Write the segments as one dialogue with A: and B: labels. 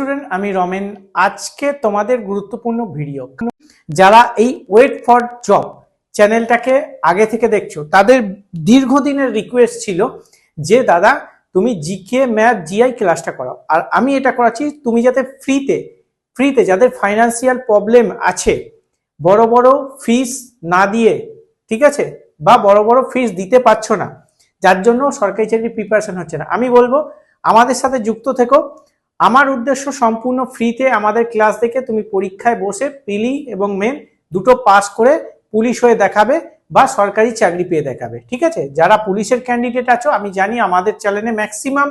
A: Student আমি রমেন। আজকে তোমাদের গুরুত্বপূর্ণ ভিডিও যারা এই ওয়েট ফর জব চ্যানেলটাকে আগে থেকে দেখছ, তাদের দীর্ঘদিনের রিকোয়েস্ট ছিল যে, দাদা, তুমি জিকে ম্যাথ জিআই ক্লাসটা করাও। আর আমি এটা করাচ্ছি, তুমি যাতে ফ্রিতে ফ্রিতে যাদের ফাইন্যান্সিয়াল প্রবলেম আছে, বড় বড় ফিস না দিয়ে, ঠিক আছে? বা বড় বড় ফিস দিতে পারছ না, যার জন্য সরকারি চাকরি প্রিপারেশন হচ্ছে না। আমি বলব, আমাদের সাথে যুক্ত থেকো। আমার উদ্দেশ্য সম্পূর্ণ ফ্রিতে আমাদের ক্লাস দেখে তুমি পরীক্ষায় বসে পিলি এবং মেন দুটো পাস করে পুলিশ হয়ে দেখাবে বা সরকারি চাকরি পেয়ে দেখাবে, ঠিক আছে? যারা পুলিশের ক্যান্ডিডেট আছো, আমি জানি আমাদের চ্যানেলে ম্যাক্সিমাম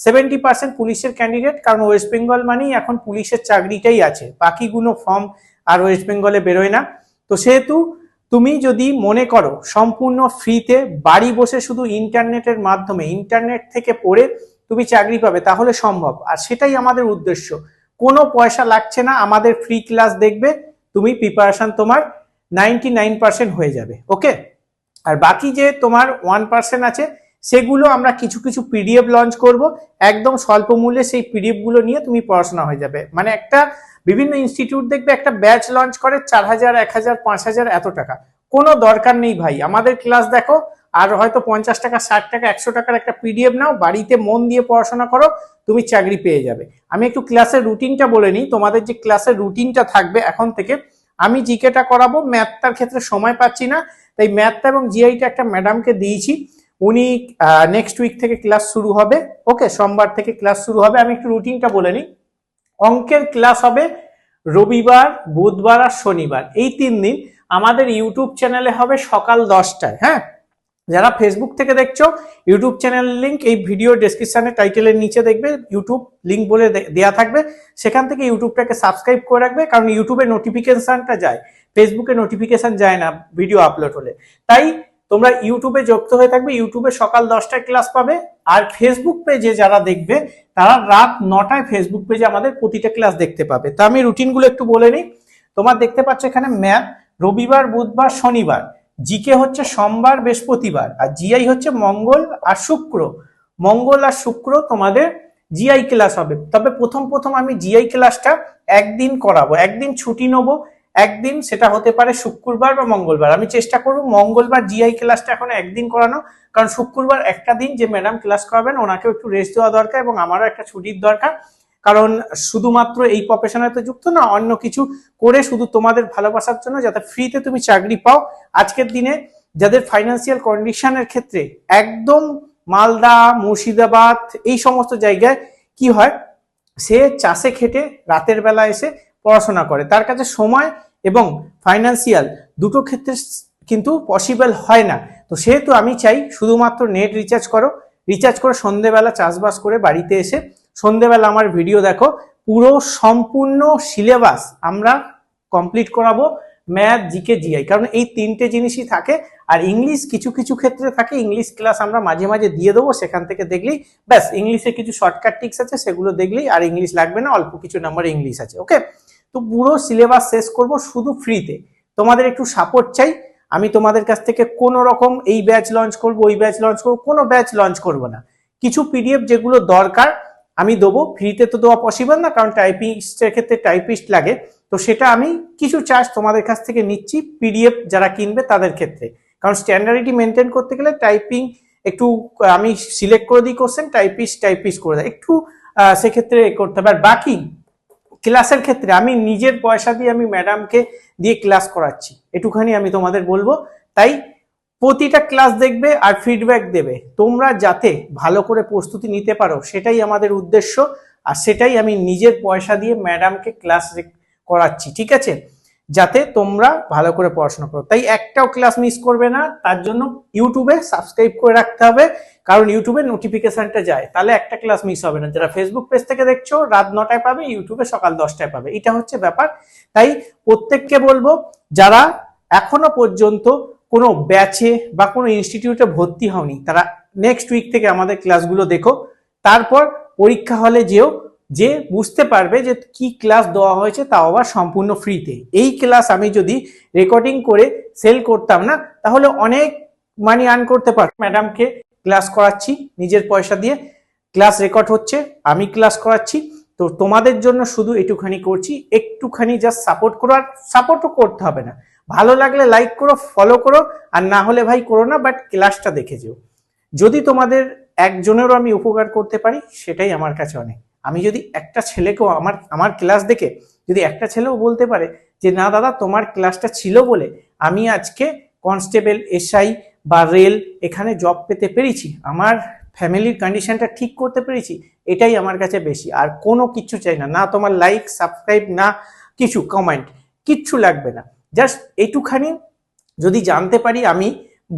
A: সেভেন্টি পার্সেন্ট পুলিশের ক্যান্ডিডেট কারণ ওয়েস্ট বেঙ্গল মানেই এখন পুলিশের চাকরিটাই আছে। বাকিগুলো ফর্ম আর ওয়েস্ট বেঙ্গলে বেরোয় না। তো সেহেতু তুমি যদি মনে করো সম্পূর্ণ ফ্রিতে বাড়ি বসে শুধু ইন্টারনেটের মাধ্যমে ইন্টারনেট থেকে পড়ে তুমি চাকরি পাবে, তাহলে সম্ভব। আর সেটাই আমাদের উদ্দেশ্য। কোনো পয়সা লাগছে না, আমাদের ফ্রি ক্লাস দেখবে, তুমি প্রিপারেশন তোমার নাইনটি নাইন পার্সেন্ট হয়ে যাবে ওকে আর বাকি যে তোমার ওয়ান পার্সেন্ট আছে, সেগুলো আমরা কিছু কিছু পিডিএফ লঞ্চ করব, একদম স্বল্প মূল্যে সেই পিডিএফগুলো নিয়ে তুমি পড়াশোনা হয়ে যাবে। মানে একটা বিভিন্ন ইনস্টিটিউট দেখবে, একটা ব্যাচ লঞ্চ করে চার হাজার, এক হাজার, পাঁচ হাজার, এত টাকা। কোনো দরকার নেই ভাই। আমাদের ক্লাস দেখো আর হয়তো পঞ্চাশ টাকা, ষাট টাকা, একশো টাকার একটা পিডিএফ নাও, বাড়িতে মন দিয়ে পড়াশোনা করো, তুমি চাকরি পেয়ে যাবে। আমি একটু ক্লাসের রুটিনটা বলে নিই, তোমাদের যে ক্লাসের রুটিনটা থাকবে এখন থেকে, আমি জিকেটা করাবো ম্যাথটার ক্ষেত্রে সময় পাচ্ছি না, তাই ম্যাথটা এবং জিআইটা একটা ম্যাডামকে দিয়েছি, উনি নেক্সট উইক থেকে ক্লাস শুরু হবে ওকে সোমবার থেকে ক্লাস শুরু হবে, আমি একটু রুটিনটা বলে নিই। অঙ্কের ক্লাস হবে রবিবার, বুধবার আর শনিবার, এই তিন দিন আমাদের ইউটিউব চ্যানেলে হবে সকাল দশটায় হ্যাঁ? যারা ফেসবুক থেকে দেখছ ইউটিউব চ্যানেল লিঙ্ক এই ভিডিও ডেসক্রিপশনে টাইটেলের নিচে দেখবে ইউটিউব লিঙ্ক বলে দেয়া থাকবে। সেখান থেকে ইউটিউবটাকে সাবস্ক্রাইব করে রাখবে, কারণ ইউটিউবে নোটিফিকেশনটা যায়। ফেসবুকে নোটিফিকেশন যায় না ভিডিও আপলোড হলে। তাই তোমরা ইউটিউবে যুক্ত হয়ে থাকবে ইউটিউবে সকাল দশটায় ক্লাস পাবে, আর ফেসবুক পেজে যারা দেখবে, তারা রাত নটায় ফেসবুক পেজে আমাদের প্রতিটা ক্লাস দেখতে পাবে। তো আমি রুটিনগুলো একটু বলে নিই। তোমার দেখতে পাচ্ছ এখানে ম্যাথ রবিবার, বুধবার, শনিবার। জিকে হচ্ছে সোমবার, বৃহস্পতিবার, আর জিআই হচ্ছে মঙ্গল আর শুক্র। মঙ্গল আর শুক্র তোমাদের জিআই ক্লাস হবে। তবে প্রথম প্রথম আমি জিআই ক্লাসটা একদিন করাবো, একদিন ছুটি নেব, একদিন সেটা হতে পারে শুক্রবার বা মঙ্গলবার। আমি চেষ্টা করব মঙ্গলবার জিআই ক্লাসটা এখন একদিন করানো, কারণ শুক্রবার একটা দিন যে ম্যাডাম ক্লাস করাবেন, ওনাকেও একটু রেস্ট দেওয়া দরকার এবং আমারও একটা ছুটির দরকার। কারণ শুধুমাত্র এই প্রফেশনে তো যুক্ত না, অন্য কিছু করে শুধু তোমাদের ভালোবাসার জন্য যাতে ফ্রিতে তুমি চাকরি পাও। আজকের দিনে যাদের ফাইন্যান্সিয়াল কন্ডিশনের ক্ষেত্রে একদম মালদা, মুর্শিদাবাদ, এই সমস্ত জায়গায় কি হয়, সে চাষে খেটে রাতের বেলা এসে পড়াশোনা করে। তার কাছে সময় এবং ফাইন্যান্সিয়াল দুটো ক্ষেত্রে কিন্তু পসিবল হয় না। তো সেহেতু আমি চাই শুধুমাত্র নেট রিচার্জ করো। রিচার্জ করে সন্ধেবেলা চাষবাস করে বাড়িতে এসে সন্ধেবেলা আমার ভিডিও দেখো। পুরো সম্পূর্ণ সিলেবাস আমরা কমপ্লিট করাবো ম্যাথ জিকে জিআই কারণ এই তিনটে জিনিসই থাকে, আর ইংলিশ কিছু কিছু ক্ষেত্রে থাকে ইংলিশ ক্লাস আমরা মাঝে মাঝে দিয়ে দেবো, সেখান থেকে দেখলেই, ব্যাস ইংলিশে কিছু শর্টকাট টিক্স আছে, সেগুলো দেখলেই আর ইংলিশ লাগবে না, অল্প কিছু নাম্বার ইংলিশ আছে ওকে তো পুরো সিলেবাস শেষ করব শুধু ফ্রিতে তোমাদের একটু সাপোর্ট চাই। আমি তোমাদের কাছ থেকে কোনো রকম এই ব্যাচ লঞ্চ করব, ওই ব্যাচ লঞ্চ করব, কোনো ব্যাচ লঞ্চ করব না। কিছু পিডিএফ যেগুলো দরকার আমি দেবো ফ্রিতে তো দেওয়া পসিবল না, কারণ টাইপিস্টের ক্ষেত্রে টাইপিস্ট লাগে। তো সেটা আমি কিছু চার্জ তোমাদের কাছ থেকে নিচ্ছি পিডিএফ যারা কিনবে তাদের ক্ষেত্রে। কারণ স্ট্যান্ডার্ডিটি মেনটেন করতে গেলে টাইপিং একটু, আমি সিলেক্ট করে দিই কোশ্চেন টাইপিস্ট টাইপিস্ট করে দেয়। একটু সেক্ষেত্রে করতে হবে। আর বাকি ক্লাসের ক্ষেত্রে আমি নিজের পয়সা দিয়ে আমি ম্যাডামকে দিয়ে ক্লাস করাচ্ছি। এটুখানি আমি তোমাদের বলব। তাই প্রতিটা ক্লাস দেখবে আর ফিডব্যাক দেবে। তোমরা যাতে ভালো করে প্রস্তুতি নিতে পারো, সেটাই আমাদের উদ্দেশ্য। আর সেটাই আমি নিজের পয়সা দিয়ে ম্যাডামকে ক্লাস করাচ্ছি, ঠিক আছে? যাতে তোমরা ভালো করে পড়াশোনা করো। তাই একটাও ক্লাস মিস করবে না, তার জন্য ইউটিউবে সাবস্ক্রাইব করে রাখতে হবে, কারণ ইউটিউবে নোটিফিকেশনটা যায়। তাহলে একটা ক্লাস মিস হবে না। যারা ফেসবুক পেজ থেকে দেখছ, রাত নটায় পাবে ইউটিউবে সকাল দশটায় পাবে। এটা হচ্ছে ব্যাপার। তাই প্রত্যেককে বলব, যারা এখনও পর্যন্ত কোনো ব্যাচে বা কোনো ইনস্টিটিউটে ভর্তি হওনি। তারা নেক্সট উইক থেকে আমাদের ক্লাসগুলো দেখো। তারপর পরীক্ষা হলে যেও, যে বুঝতে পারবে যে কি ক্লাস দেওয়া হয়েছে তাও আবার সম্পূর্ণ ফ্রিতে এই ক্লাস আমি যদি রেকর্ডিং করে সেল করতাম না, তাহলে অনেক মানি আর্ন করতে পার ম্যাডামকে ক্লাস করাচ্ছি, নিজের পয়সা দিয়ে। ক্লাস রেকর্ড হচ্ছে, আমি ক্লাস করাচ্ছি। তো তোমাদের জন্য শুধু এটুখানি করছি, একটুখানি জাস্ট সাপোর্ট করো। আর সাপোর্টও করতে হবে না। ভালো লাগলে লাইক করো ফলো করো, আর না হলে ভাই করো না বাট ক্লাসটা দেখে যেও। যদি তোমাদের একজনেরও আমি উপকার করতে পারি, সেটাই আমার কাছে অনেক। আমি যদি একটা ছেলেকেও আমার আমার ক্লাস দেখে যদি একটা ছেলেও বলতে পারে যে, না দাদা, তোমার ক্লাসটা ছিল বলে আমি আজকে কনস্টেবল এসআই বা রেল এখানে জব পেতে পেরেছি, আমার ফ্যামিলির কন্ডিশনটা ঠিক করতে পেরেছি, এটাই আমার কাছে বেশি। আর কোনো কিছু চাই না না তোমার লাইক সাবস্ক্রাইব না কিছু কমেন্ট কিচ্ছু লাগবে না। জাস্ট এইটুখানি যদি জানতে পারি, আমি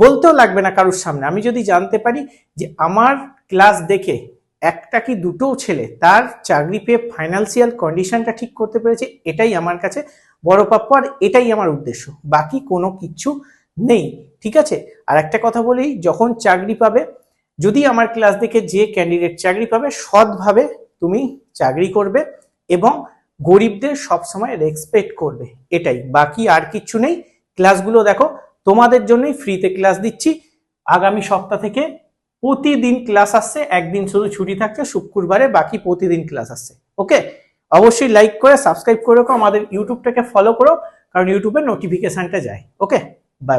A: বলতেও লাগবে না কারোর সামনে। আমি যদি জানতে পারি যে আমার ক্লাস দেখে একটা কি দুটো ছেলে তার চাকরি পেয়ে ফাইন্যান্সিয়াল কন্ডিশনটা ঠিক করতে পেরেছে, এটাই আমার কাছে বড় প্রাপ্য আর এটাই আমার উদ্দেশ্য। বাকি কোনো কিচ্ছু নেই, ঠিক আছে? আর একটা কথা বলি, যখন চাকরি পাবে, যদি আমার ক্লাস দেখে যে ক্যান্ডিডেট চাকরি পাবে, সৎভাবে তুমি চাকরি করবে এবং গরিবদের সবসময় রেসপেক্ট করবে, এটাই। বাকি আর কিচ্ছু নেই। ক্লাসগুলো দেখো, তোমাদের জন্যই ফ্রিতে ক্লাস দিচ্ছি। আগামী সপ্তাহ থেকে প্রতিদিন ক্লাস আসছে, একদিন শুধু ছুটি থাকছে, শুক্রবারে বাকি প্রতিদিন ক্লাস আসছে। ওকে অবশ্যই লাইক করে সাবস্ক্রাইব করে রাখো, আমাদের ইউটিউবটাকে ফলো করো, কারণ ইউটিউবে নোটিফিকেশানটা যায়। Okay bye